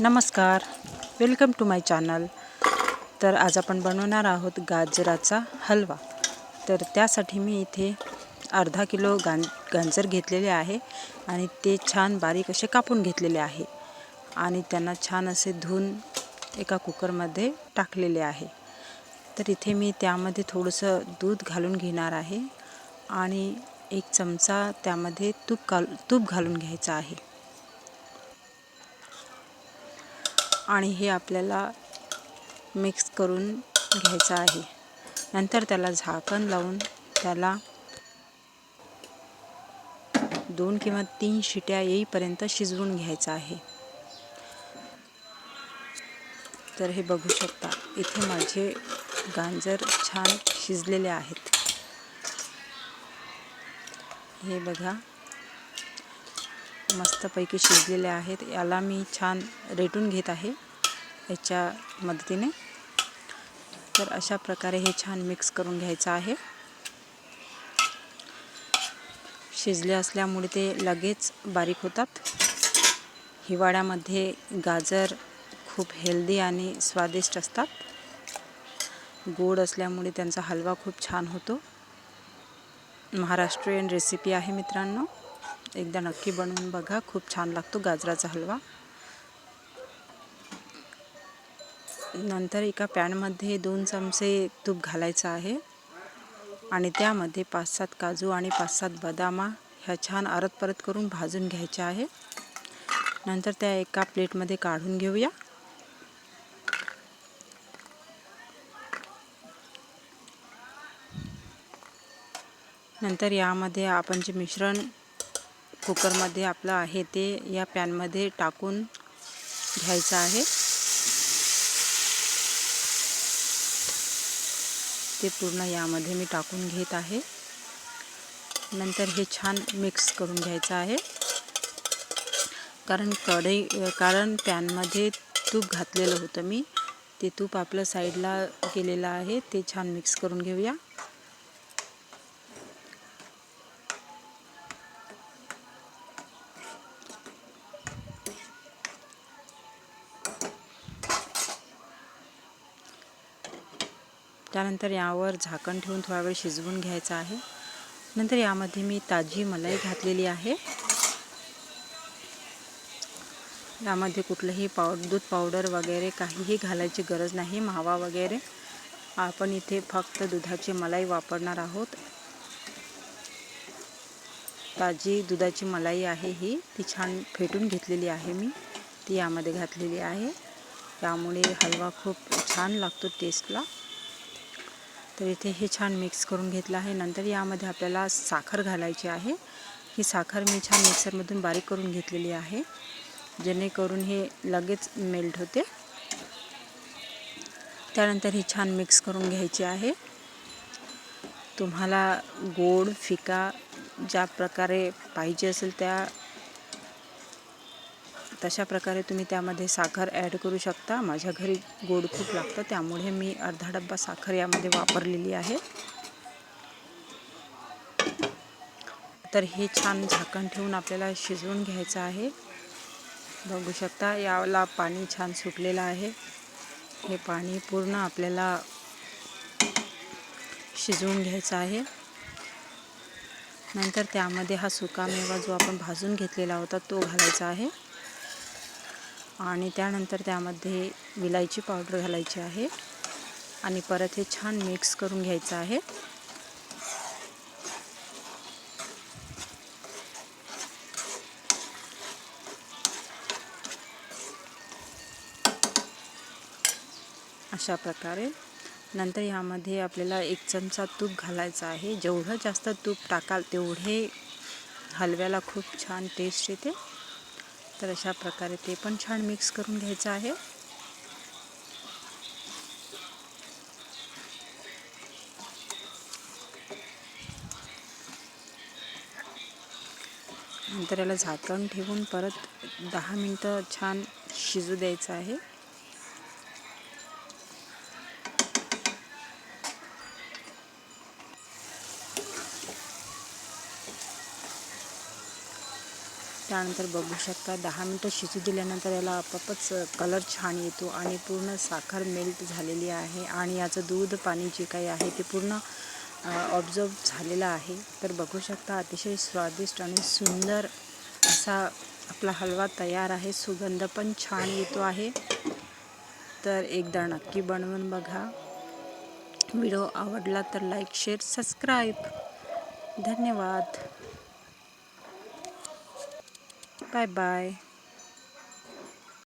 नमस्कार. Welcome to my channel तर आज आपण बनवणार आहोत गाजराचा हलवा. तर त्यासाठी मी इथे अर्धा किलो गां गाजर घेतलेले आहे आणि ते छान बारीक असे कापून घेतलेले आहे. आणि त्यांना छान असे धुवून एका कुकरमध्ये टाकलेले आहे. तर इथे मी त्यामध्ये थोडंसं दूध घालून घेणार आहे आणि एक चमचा त्यामध्ये तूप घाल तूप घालून घ्यायचा आहे. आणि हे आपल्याला मिक्स करून घ्यायचं आहे. नंतर त्याला झाकण लावून त्याला दोन किंवा तीन शिट्या येईपर्यंत शिजवून घ्यायचं आहे. तर हे बघू शकता इथे माझे गाजर छान शिजलेले आहेत. हे बघा. मस्तपैकी शिजलेले आहेत. याला मी छान रेटून घेत आहे याच्या मदतीने. तर अशा प्रकारे हे छान मिक्स करून घ्यायचं आहे. शिजले असल्यामुळे ते लगेच बारीक होतात. हिवाळ्यामध्ये गाजर खूप हेल्दी आणि स्वादिष्ट असतात. गोड असल्यामुळे त्यांचा हलवा खूप छान होतो. महाराष्ट्रीयन रेसिपी आहे मित्रांनो. एकदा नक्की बनवून बघा. खूप छान लागतो गाजराचा हलवा. नंतर एका पॅनमध्ये दोन चमचे तूप घालायचं आहे. आणि त्यामध्ये पाच सात काजू आणि पाच सात बदामा ह्या छान आरत परत करून भाजून घ्यायच्या आहे. नंतर त्या एका प्लेटमध्ये काढून घेऊया. नंतर यामध्ये आपण जे मिश्रण कुकरमध्ये आपलं आहे ते या पॅनमध्ये टाकून घ्यायचं आहे. ते पूर्ण यामध्ये मी टाकून घेत आहे. नंतर हे छान मिक्स करून घ्यायचं आहे. कारण कढई कारण पॅनमध्ये तूप घातलेलं होतं मी ते तूप आपलं साईडला गेलेलं आहे ते छान मिक्स करून घेऊया. त्यानंतर यावर झाकण ठेवून थोडा वेळ शिजवून घ्यायचं आहे. नंतर यामध्ये मी ताजी मलाई घातलेली आहे. यामध्ये कुठलंही पाव दूध पावडर वगैरे काहीही घालायची गरज नाही मावा वगैरे. आपण इथे फक्त दुधाची मलाई वापरणार आहोत. ताजी दुधाची मलाई आहे ही. ती छान फेटून घेतलेली आहे मी. ती यामध्ये घातलेली आहे. त्यामुळे हलवा खूप छान लागतो टेस्टला तर इथे हे छान मिक्स करून घेतलं आहे. नंतर यामध्ये आपल्याला साखर घालायची आहे. ही साखर मी छान मिक्सरमधून बारीक करून घेतलेली आहे. जेणेकरून हे लगेच मेल्ट होते. त्यानंतर ही छान मिक्स करून घ्यायची आहे. तुम्हाला गोड फिका ज्या प्रकारे पाहिजे असेल त्या तशा प्रकारे तुम्ही त्यामध्ये साखर ॲड करू शकता. माझ्या घरी गोड खूप लागतं त्यामुळे मी अर्धा डब्बा साखर यामध्ये वापरलेली आहे. तर हे छान झाकण ठेवून आपल्याला शिजवून घ्यायचं आहे. बघू शकता याला पाणी छान सुटलेलं आहे. हे पाणी पूर्ण आपल्याला शिजवून घ्यायचं आहे. नंतर त्यामध्ये हा सुकामेवा जो आपण भाजून घेतलेला होता तो घालायचा आहे. आणि त्यानंतर त्यामध्ये विलायची पावडर घालायची आहे. आणि परत हे छान मिक्स करून घ्यायचं आहे. अशा प्रकारे. नंतर यामध्ये आपल्याला एक चमचा तूप घालायचा आहे. जेवढं जास्त तूप टाकाल तेवढे हलव्याला खूप छान टेस्ट येते. तर अशा प्रकारे ते पण छान मिक्स करून घ्यायचं आहे. नंतर याला झाकण ठेवून परत दहा मिनटं छान शिजू द्यायचं आहे. त्यानंतर बघू शकता दहा मिनटं शिजू दिल्यानंतर याला आपापच कलर छान येतो आणि पूर्ण साखर मेल्ट झालेली आहे आणि याचं दूध पाणी जे काही आहे ते पूर्ण ऑब्झर्व झालेलं आहे. तर बघू शकता अतिशय स्वादिष्ट आणि सुंदर असा आपला हलवा तयार आहे. सुगंध पण छान येतो आहे. तर एकदा नक्की बनवून बघा. व्हिडिओ आवडला तर लाईक शेअर सबस्क्राईब धन्यवाद. Bye-bye.